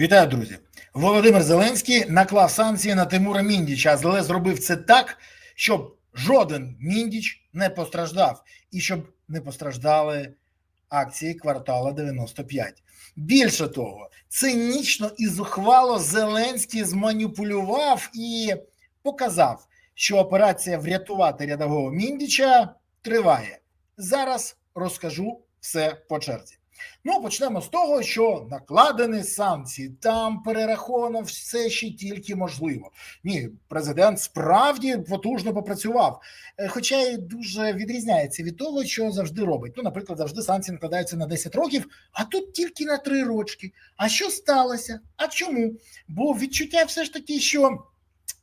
Вітаю, друзі. Володимир Зеленський наклав санкції на Тимура Міндіча, але зробив це так, щоб жоден міндіч не постраждав і щоб не постраждали акції квартала 95. Більше того, цинічно і зухвало Зеленський зманіпулював і показав, що операція врятувати рядового міндіча триває. Зараз розкажу все по черзі. Ну, почнемо з того, що накладені санкції, там перераховано все ще тільки можливо. Ні, президент справді потужно попрацював, Е, хоча й дуже відрізняється від того, що завжди робить. Ну, наприклад, завжди санкції накладаються на 10 років, а тут тільки на 3 рочки. А що сталося? А чому? Бо відчуття все ж таки, що.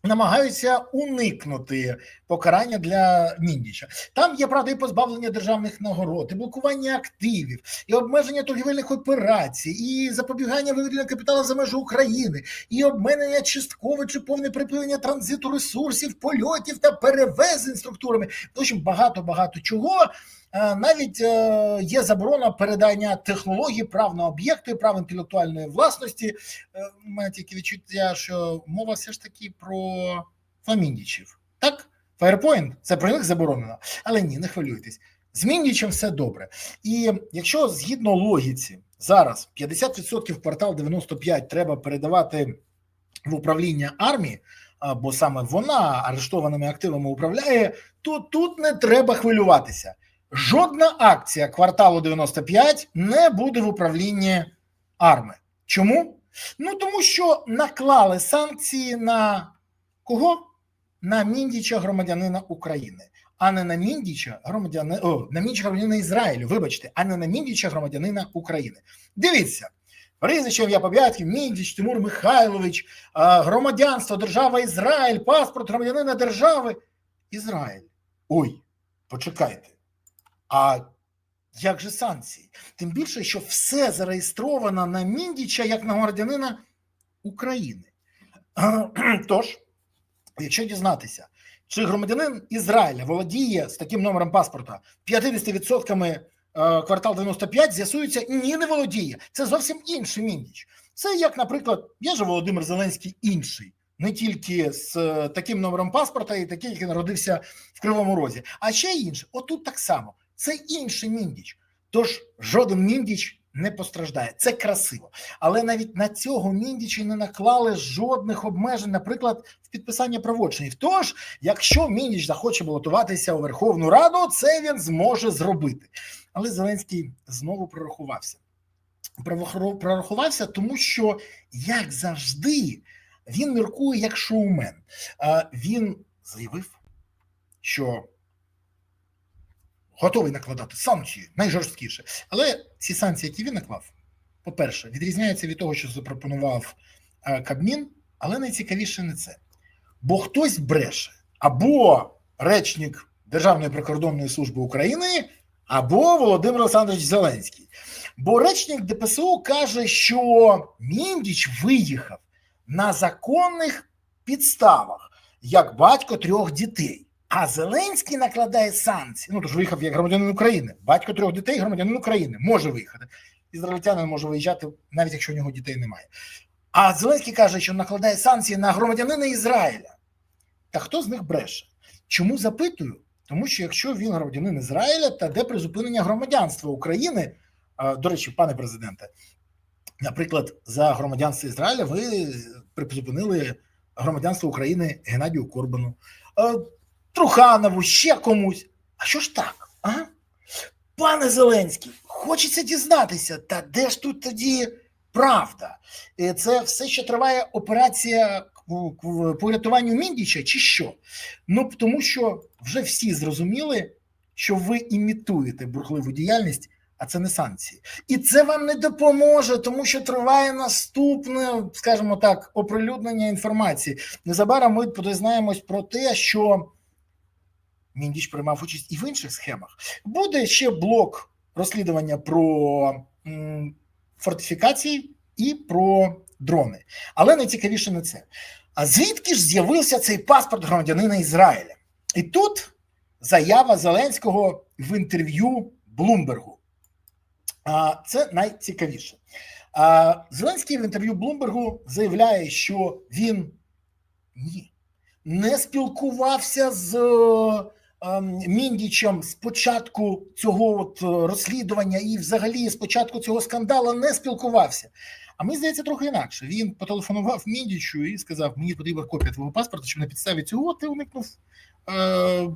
Намагаються уникнути покарання для міндіча. Там є правда і позбавлення державних нагород, і блокування активів, і обмеження торгівельних операцій, і запобігання виведення капіталу за межі України, і обмеження часткове чи повне припинення транзиту ресурсів, польотів та перевезень структурами. Общем, багато багато чого. Е, Навіть е, є заборона передання технологій, прав на об'єкти, прав інтелектуальної власності. Е, У мене тільки відчуття, що мова все ж таки про фаміндічів. Так, Firepoint – це про них заборонено, але ні, не хвилюйтесь. З Міндічем все добре. І якщо згідно логіці зараз 50% квартал 95 треба передавати в управління армії, бо саме вона арештованими активами управляє, то тут не треба хвилюватися. Жодна акція кварталу 95 не буде в управлінні арми. Чому? Ну тому що наклали санкції на кого? На Міндіча громадянина України, а не на Міндіча громадянина о, на громадянина Ізраїлю. Вибачте, а не на Міндіча громадянина України. Дивіться. Прізвищем я Побятків, Міндіч, Тимур Михайлович, громадянство, держава Ізраїль, паспорт громадянина держави Ізраїль. Ой, почекайте. А як же санкції? Тим більше, що все зареєстровано на Міндіча як на громадянина України. Тож, якщо дізнатися, чи громадянин Ізраїля володіє з таким номером паспорта 50% е, квартал 95, з'ясується, ні, не володіє. Це зовсім інший міндіч. Це як, наприклад, я же Володимир Зеленський інший, не тільки з е, таким номером паспорта, і такий, який народився в Кривому Розі, а ще інший. Отут так само. Це інший міндіч. Тож жоден міндіч не постраждає. Це красиво. Але навіть на цього міндічі не наклали жодних обмежень, наприклад, в підписанні правочинів. Тож, якщо міндіч захоче балотуватися у Верховну Раду, це він зможе зробити. Але Зеленський знову прорахувався. Прорахувався, тому що, як завжди, він міркує як шоумен. Він заявив, що готовий накладати санкції найжорсткіше. Але ці санкції, які він наклав, по-перше, відрізняються від того, що запропонував е, Кабмін, але найцікавіше не це. Бо хтось бреше або речник Державної прикордонної служби України, або Володимир Олександрович Зеленський. Бо речник ДПСУ каже, що Міндіч виїхав на законних підставах як батько трьох дітей. А Зеленський накладає санкції. Ну, тож виїхав як громадянин України. Батько трьох дітей, громадянин України може виїхати. Ізраїльтянин може виїжджати, навіть якщо у нього дітей немає. А Зеленський каже, що накладає санкції на громадянина Ізраїля. Та хто з них бреше? Чому запитую? Тому що якщо він громадянин Ізраїля, то де призупинення громадянства України? До речі, пане президенте, наприклад, за громадянство Ізраїля ви призупинили громадянство України Геннадію Корбану. Труханову, ще комусь. А що ж так? А? Пане Зеленський, хочеться дізнатися, та де ж тут тоді правда? Е, Це все ще триває операція по рятуванню Міндіча, чи що? Ну, тому що вже всі зрозуміли, що ви імітуєте бурхливу діяльність, а це не санкції. І це вам не допоможе, тому що триває наступне, скажімо так, оприлюднення інформації. Незабаром ми дізнаємось про те, що Міндіч приймав участь і в інших схемах. Буде ще блок розслідування про фортифікації і про дрони. Але найцікавіше не це. А звідки ж з'явився цей паспорт громадянина Ізраїля? І тут заява Зеленського в інтерв'ю Блумбергу. А, Це найцікавіше. Зеленський в інтерв'ю Блумбергу заявляє, що він ні, не спілкувався з Міндічем з початку цього от е, розслідування і, взагалі, з початку цього скандалу не спілкувався. А мені здається трохи інакше. Він потелефонував Міндічу і сказав: Мені потрібна копія твого паспорта, щоб на підставі цього ти уникнув е,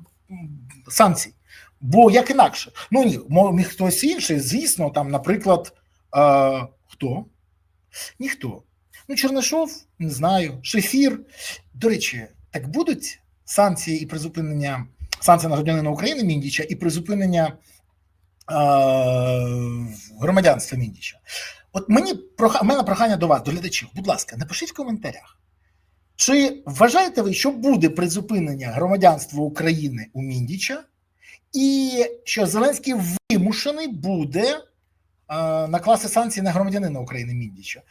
санкцій. Бо як інакше? Ну ні, міг хтось інший, звісно, там, наприклад, е, хто? Ніхто. Ну, Чернишов, не знаю, Шефір. До речі, так будуть санкції і призупинення санкції на громадянина України Міндіча і призупинення е, громадянства Міндіча. От мені прох... мене прохання до вас, до глядачів. Будь ласка, напишіть в коментарях. Чи вважаєте ви, що буде призупинення громадянства України у Міндіча, і що Зеленський вимушений буде е, накласти санкції на громадянина України Міндіча?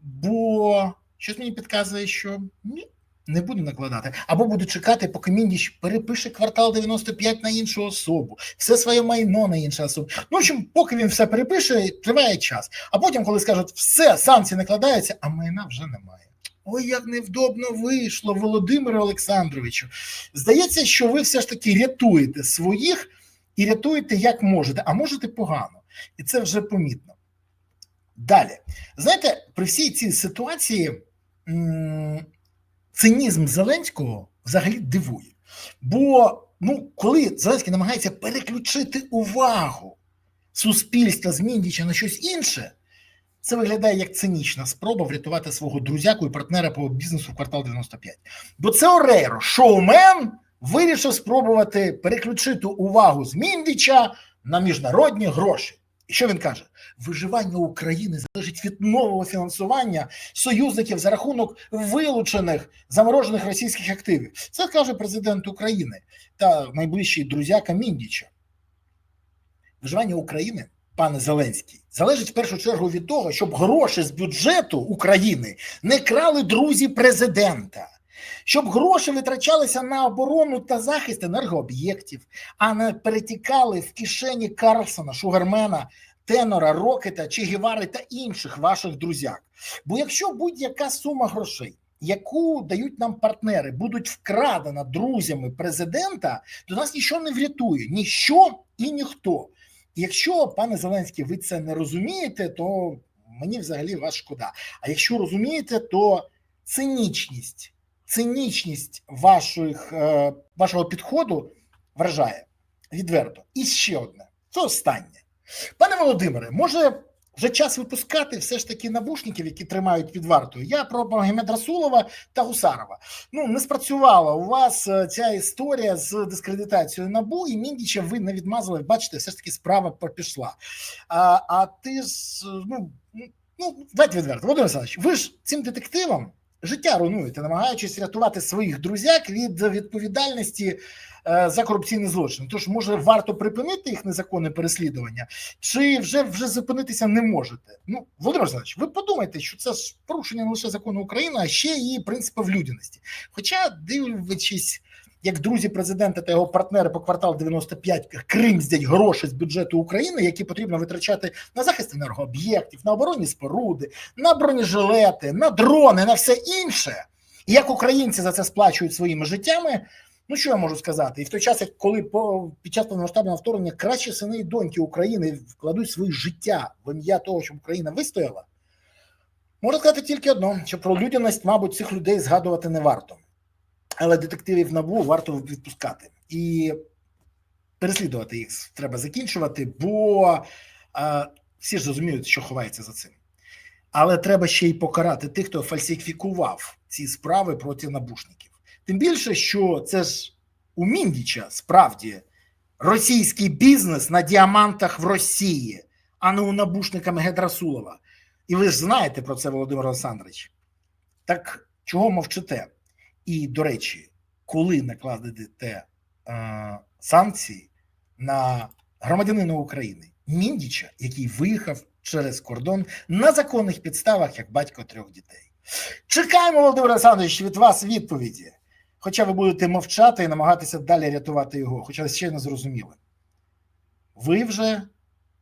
Бо щось мені підказує, що ні, не буде накладати. Або буде чекати, поки Міндіч перепише квартал 95 на іншу особу, все своє майно на іншу особу. Ну, в общем, поки він все перепише, триває час. А потім, коли скажуть, все, санкції накладаються, а майна вже немає. Ой, як невдобно вийшло, Володимире Олександровичу. Здається, що ви все ж таки рятуєте своїх і рятуєте як можете, а можете погано. І це вже помітно. Далі, знаєте, при всій цій ситуації цинізм Зеленського взагалі дивує. Бо ну, коли Зеленський намагається переключити увагу суспільства з Міндіча на щось інше, це виглядає як цинічна спроба врятувати свого друзяку і партнера по бізнесу в квартал 95. Бо це Орейро, шоумен, вирішив спробувати переключити увагу з Міндіча на міжнародні гроші. І що він каже? Виживання України залежить від нового фінансування союзників за рахунок вилучених заморожених російських активів. Це каже президент України та найближчий друзяка Міндіча. Виживання України, пане Зеленський, залежить в першу чергу від того, щоб гроші з бюджету України не крали друзі президента. Щоб гроші витрачалися на оборону та захист енергооб'єктів, а не перетікали в кишені Карлсона, Шугармена, Тенора, Рокета, Чегівари та інших ваших друзяк. Бо якщо будь-яка сума грошей, яку дають нам партнери, будуть вкрадена друзями президента, то нас нічого не врятує, ніщо і ніхто. Якщо, пане Зеленський, ви це не розумієте, то мені взагалі вас шкода. А якщо розумієте, то цинічність, цинічність ваших, е, вашого підходу вражає відверто. І ще одне це останнє. Пане Володимире, може вже час випускати все ж таки набушників, які тримають під вартою. Я про Магомед Расулова та Гусарова. Ну не спрацювала у вас е, ця історія з дискредитацією набу і Міндіча ви не відмазали. Бачите, все ж таки справа пішла. А а ти ж ну ну давайте відверто, Володимир Олександрович, ви ж цим детективам життя руйнуєте, намагаючись рятувати своїх друзяк від відповідальності за корупційні злочин. Тож, може, варто припинити їх незаконне переслідування, чи вже вже зупинитися не можете? Ну, Володимир Олександрович, ви подумайте, що це ж порушення не лише закону України, а ще і принципів людяності. Хоча, дивлячись, як друзі президента та його партнери по кварталу 95 кримздять гроші з бюджету України, які потрібно витрачати на захист енергооб'єктів, на оборонні споруди, на бронежилети, на дрони, на все інше. І як українці за це сплачують своїми життями. Ну, що я можу сказати? І в той час, як коли по під час повномасштабного вторгнення кращі сини і доньки України вкладуть своє життя в ім'я того, щоб Україна вистояла, можу сказати тільки одно: що про людяність, мабуть, цих людей згадувати не варто. Але детективів набу варто відпускати і переслідувати їх треба закінчувати, бо а, всі ж розуміють, що ховається за цим. Але треба ще й покарати тих, хто фальсифікував ці справи проти набушників. Тим більше, що це ж у Міндіча справді російський бізнес на діамантах в Росії, а не у набушника Гедрасулова. І ви ж знаєте про це, Володимир Олександрович. Так чого мовчите? І, до речі, коли накладете е, санкції на громадянина України Міндіча, який виїхав через кордон на законних підставах як батько трьох дітей? Чекаємо, Володимир Олександрович, від вас відповіді. Хоча ви будете мовчати і намагатися далі рятувати його, хоча ще не зрозуміли. Ви вже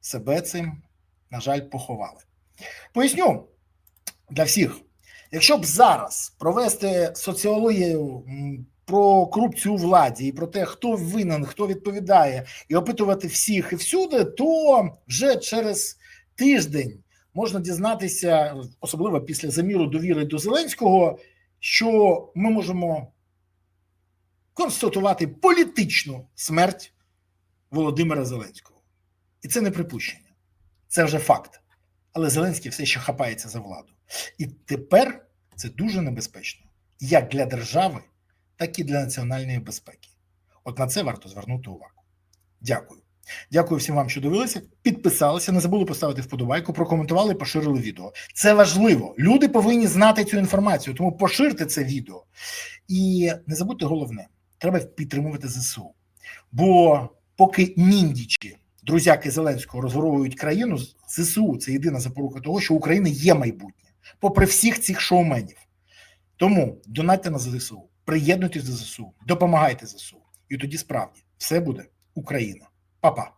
себе цим, на жаль, поховали. Поясню для всіх, якщо б зараз провести соціологію про корупцію владі і про те, хто винен, хто відповідає, і опитувати всіх і всюди, то вже через тиждень можна дізнатися, особливо після заміру довіри до Зеленського, що ми можемо констатувати політичну смерть Володимира Зеленського. І це не припущення, це вже факт. Але Зеленський все ще хапається за владу. І тепер це дуже небезпечно як для держави, так і для національної безпеки. От на це варто звернути увагу. Дякую. Дякую всім вам, що дивилися. Підписалися, не забули поставити вподобайку, прокоментували, поширили відео. Це важливо. Люди повинні знати цю інформацію, тому поширте це відео. І не забудьте головне: треба підтримувати ЗСУ. Бо поки міндічі, друзяки Зеленського розворовують країну, ЗСУ це єдина запорука того, що Україна є майбутнє, попри всіх цих шоуменів. Тому донатьте на ЗСУ, приєднуйтесь до ЗСУ, допомагайте ЗСУ. І тоді справді все буде Україна. Па-па.